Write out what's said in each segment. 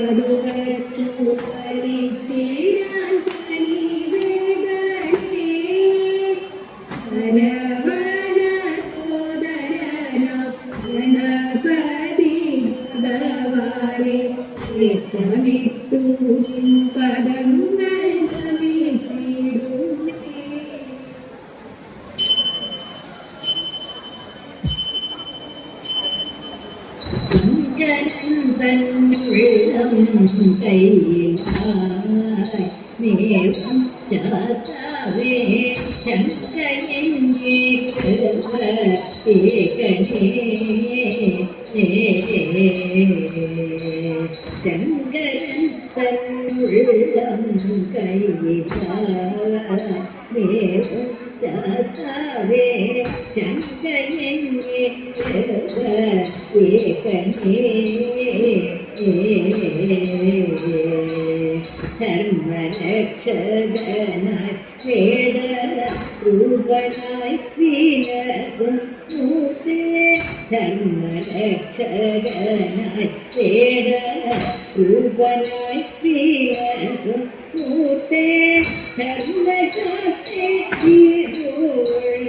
പടുകത്തു വലിച്ചിടാൻ കനിവേഗണേ ശരവണ സോദരന ഗണപതി ഭഗവാനെ ഏകമിട്ടു നിൻ പദങ്ങൾ നമിച്ചിടുന്നേ ശങ്കരൻ കൈയിലായി മേവം ശാസ്താവേ ശങ്കരനെ ഏകനേ ശങ്കരൻ തന്നുള്ളം മേവം ശാസ്താവേ ശങ്കരനെ ധർമ്മരക്ഷകനായി വേട രൂപനായി വീരസും മൂർത്തേ ധർമ്മരക്ഷകനായി വേട രൂപനായി വീരസും മൂർത്തേ ധർമ്മശാസ്ത്രേ വീരോള്ള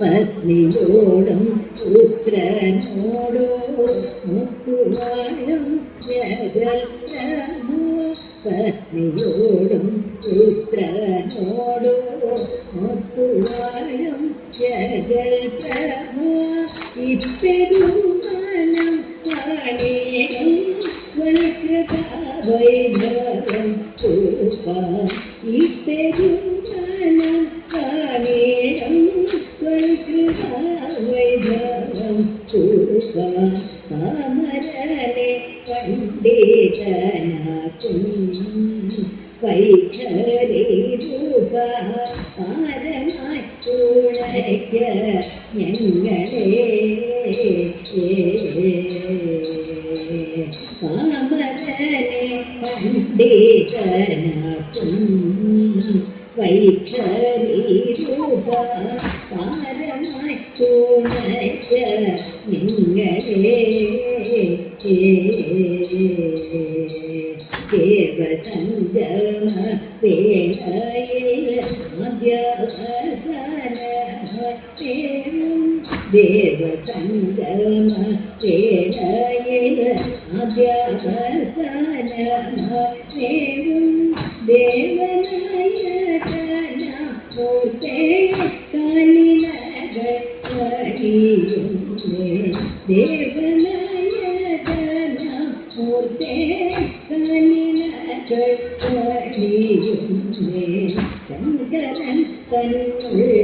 പത്നിയോടും പുത്രനോടോ മുത്തുവാഴും ജഗത്തമോ പത്നിയോടും പുത്രനോടോ മുത്തുവാഴും ജഗത്തമോ ഇപ്പെരുമാനം കാണേണം വൈഭവം രൂപ ഇപ്പെരുമാനം കാണേണം വൈഭവം രൂപ പാമരനെ പണ്ഡിതനാക്കും വൈഖരി രൂപ പാരമായി തുണയ്ക്ക ഞങ്ങളെ പണ്ഡിതനാക്കും വൈഖരി രൂപ പാരമായി ദേവസംഗമ ഞങ്ങളെ ദേവസംഗമ ദേവസംഗമേടയിൽ അധ്യാപസനേവും ദേവനായകന പൂർത്തേ കലിനകൾ ദേവനായകന പൂർത്തേ കലിനകൾ ശങ്കരൻ തന്നുൾ